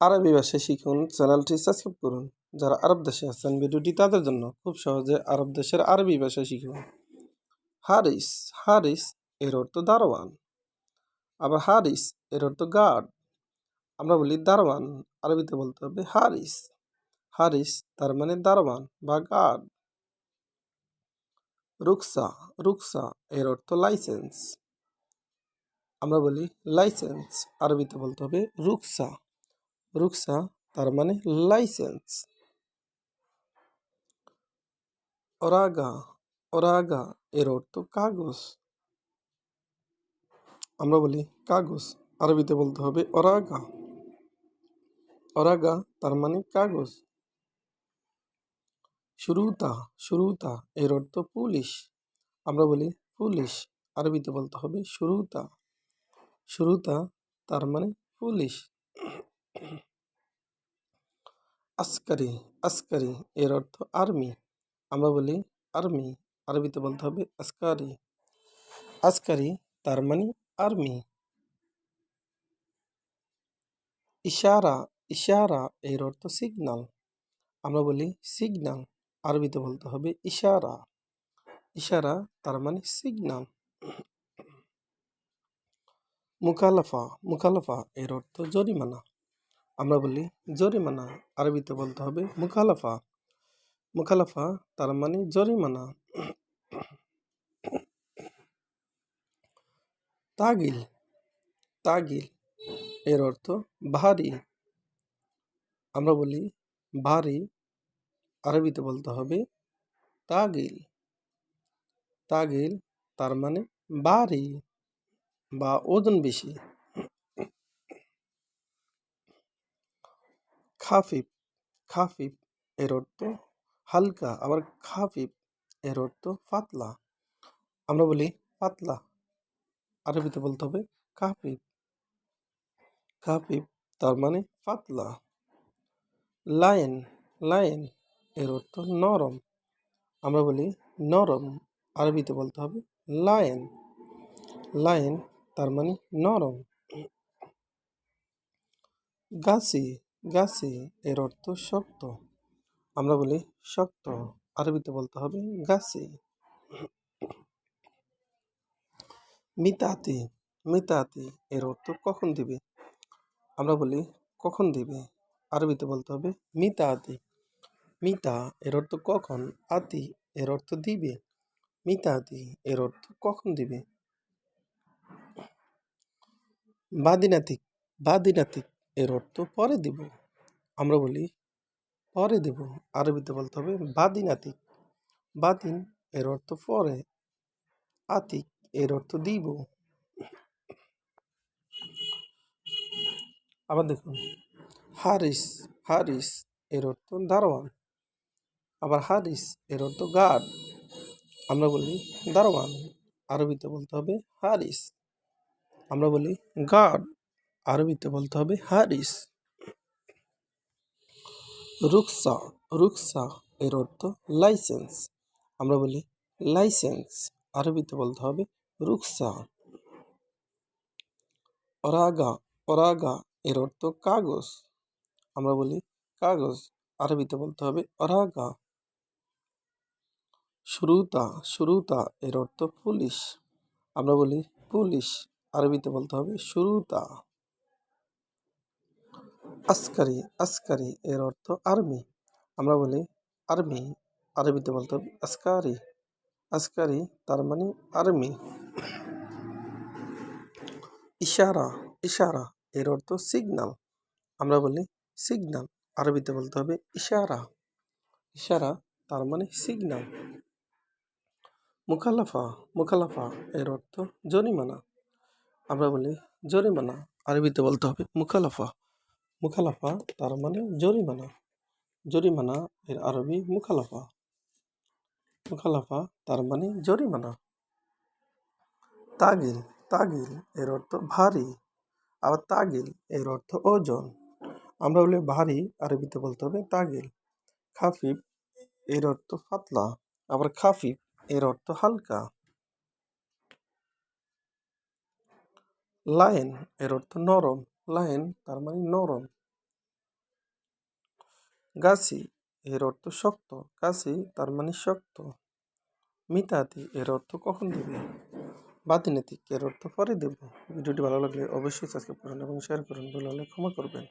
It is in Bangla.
আরবি ভাষা শিখুন, চ্যানেলটি সাবস্ক্রাইব করুন। যারা আরব দেশে আছেন, ভিডিওটি তাদের জন্য খুব সহজে আরব দেশের আরবি ভাষা শিখুন। হারিস হারিস এর অর্থ দারোয়ান। আবার হারিস এর অর্থ গার্ড। আমরা বলি দারোয়ান, আরবিতে বলতে হবে হারিস। হারিস তার মানে দারোয়ান বা গার্ড। রুকসা রুকসা এর অর্থ লাইসেন্স। আমরা বলি লাইসেন্স, আরবিতে বলতে হবে রুকসা। রুকসা, তার মানে লাইসেন্স। অরাগা অরাগা, এর অর্থ কাগজ। আমরা বলি কাগজ, আরবিতে বলতে হবে অরাগা। অরাগা, তার মানে কাগজ। শুরুতা শুরুতা, এর অর্থ পুলিশ। আমরা বলি পুলিশ, আরবিতে বলতে হবে শুরুতা। শুরুতা, তার মানে পুলিশ। আসকারি আসকারি এর অর্থ আর্মি আমরা বলি আর্মি আরবিতে বলতে হবে আসকারি। আসকারি তার মানে আর্মি ইশারা ইশারা এর অর্থ সিগনাল আমরা বলি সিগনাল আরবিতে বলতে হবে ইশারা। ইশারা তার মানে সিগনাল মুখালাফা মুখালাফা এর অর্থ জরিমানা। আমরা বলি জরিমানা। আরবিতে বলতে হবে মুখালাফা। মুখালাফা তার মানে জরিমানা। তাগিল। তাগিল এর অর্থ ভারী। আমরা বলি ভারী। আরবিতে বলতে হবে তাগিল। তাগিল তার মানে ভারী বা ওজন বেশি। খাফিফ খাফিফ এর অর্থ হালকা আবার খাফিফ এর অর্থ পাতলা আমরা বলি পাতলা আরবিতে বলতে হবে কাফিফ কাফিফ তার মানে পাতলা লায়ন লায়ন এর অর্থ নরম আমরা বলি নরম আরবিতে বলতে হবে লায়ন লায়ন তার মানে নরম গাছি গাছি এর অর্থ শক্ত। আমরা বলি শক্ত। আরবিতে বলতে হবে গাছি। মিতাতি। মিতাতি এর অর্থ কখন দিবে? আমরা বলি কখন দিবে? আরবিতে বলতে হবে মিতাতি। মিতা এর অর্থ কখন? আতি এর অর্থ দিবে। মিতাতি এর অর্থ কখন দিবে? বাদিনাতিক। বাদিনাতিক। এর অর্থ পরে দিব। আমরা বলি, পরে দেব। আরবিতে বলতে হবে বাদিনাতিক বাদিন এর অর্থ পরে। আতিক এর অর্থ দিব। আবার দেখুন, হারিস হারিস এর অর্থ দারোয়ান। আবার হারিস এর অর্থ গার্ড আমরা বলি দারোয়ান। আরবিতে বলতে হবে হারিস। আমরা বলি গার্ড আরবিতে বলতে হবে হারিস রুকসা রুকসা এর অর্থ লাইসেন্স আমরা বলি লাইসেন্স আরবিতে বলতে হবে রুকসা অরাগা অরাগা এর অর্থ কাগজ। আমরা বলি কাগজ, আরবিতে বলতে হবে অরাগা। শুরুতা শুরুতা এর অর্থ পুলিশ। আমরা বলি পুলিশ, আরবিতে বলতে হবে শুরুতা আসকারি আসকারি এর অর্থ আর্মি আমরা বলি আর্মি আরবিতে বলতে হবে আসকারি। আসকারি তার মানে আর্মি ইশারা ইশারা এর অর্থ সিগনাল আমরা বলি সিগনাল আরবিতে বলতে হবে ইশারা। ইশারা তার মানে সিগনাল মুখালাফা মুখালাফা এর অর্থ জরিমানা। আমরা বলি জরিমানা। আরবিতে বলতে হবে মুখালাফা মুখালাফা, তার মানে জরিমানা। জরিমানা এর আরবি মুখালাফা। মুখালাফা, তার মানে জরিমানা। তাগিল তাগিল এর অর্থ ভারী। আবার তাগিল এর অর্থ ওজন। আমরা বলি ভারী, আরবিতে বলতে হবে তাগিল। খাফিফ এর অর্থ পাতলা। আবার খাফিফ এর অর্থ হালকা। লায়ন এর অর্থ নরম। লাইন, তার মানে নরম। গাছি, এর অর্থ শক্ত। কাছি তার মানে শক্ত। মিতাতি এর অর্থ কখন দেবে? বাতিনেতিক, এর অর্থ পরে দেব। ভিডিওটি ভালো লাগলে অবশ্যই সাবস্ক্রাইব করুন এবং শেয়ার করুন। ভালো হলে ক্ষমা করবেন।